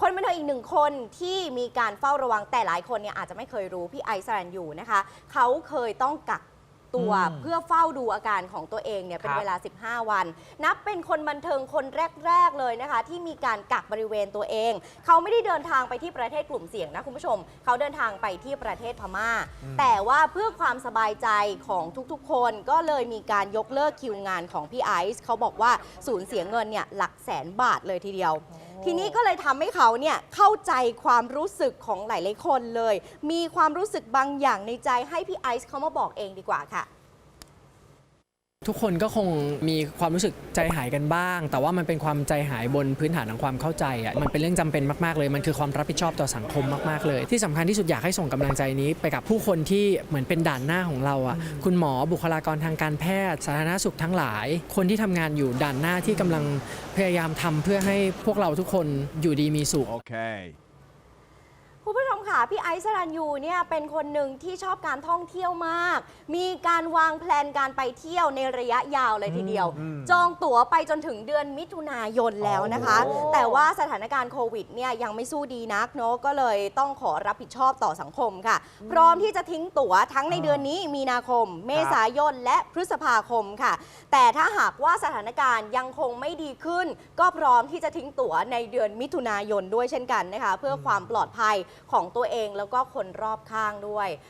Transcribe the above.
คนบันเทิงอีกหนึ่งคนที่มีการเฝ้าระวังแต่หลายคนเนี่ยอาจจะไม่เคยรู้พี่ไอซ์สรันยูนะคะ เขาเคยต้องกักตัวอืมเพื่อเฝ้าดูอาการของตัวเองเนี่ยเป็นครับเวลา 15 วัน นับเป็นคนบันเทิงคนแรก ๆ เลยนะคะ ที่มีการกักบริเวณตัวเอง เขาไม่ได้เดินทางไปที่ประเทศกลุ่มเสี่ยงนะคุณผู้ชม เขาเดินทางไปที่ประเทศพม่าแต่ว่าเพื่อความสบายใจของทุกๆ คนก็เลยมีการยกเลิกคิวงานของพี่ไอซ์เขาบอกว่าสูญเสียเงินเนี่ยหลักแสนบาทเลยทีเดียว ทีนี้ก็เลยทำให้เขาเนี่ยเข้าใจความรู้สึกของหลายๆคนเลย มีความรู้สึกบางอย่างในใจให้พี่ไอซ์เขามาบอกเองดีกว่าค่ะ ทุกคนก็คงมีความรู้สึกใจหายกันบ้าง แต่ว่ามันเป็นความใจหายบนพื้นฐานของความเข้าใจอะมันเป็นเรื่องจำเป็นมากๆเลย มันคือความรับผิดชอบต่อสังคมมากๆเลย ที่สำคัญที่สุดอยากให้ส่งกำลังใจนี้ ไปกับผู้คนที่เหมือนเป็นด่านหน้าของเราอะคุณหมอบุคลากรทางการแพทย์ สาธารณสุขทั้งหลาย คนที่ทำงานอยู่ด่านหน้าที่กำลังพยายามทำเพื่อให้พวกเราทุกคนอยู่ดีมีสุข Okay. คุณผู้ชมค่ะ พี่ไอซ์สรันยูเนี่ยเป็นคนหนึ่งที่ชอบการท่องเที่ยวมาก มีการวางแผนการไปเที่ยวในระยะยาวเลยทีเดียวจองตั๋วไปจนถึงเดือนมิถุนายนแล้วนะคะ โอ้ แต่ว่าสถานการณ์โควิดเนี่ยยังไม่สู้ดีนักเนาะก็เลยต้องขอรับผิดชอบต่อสังคมค่ะ พร้อมที่จะทิ้งตั๋วทั้งในเดือนนี้มีนาคม เมษายนและพฤษภาคมค่ะ แต่ถ้าหากว่าสถานการณ์ยังคงไม่ดีขึ้น ก็พร้อมที่จะทิ้งตั๋วในเดือนมิถุนายนด้วยเช่นกันนะคะ เพื่อความปลอดภัยของตัวเองแล้วก็คนรอบข้างด้วย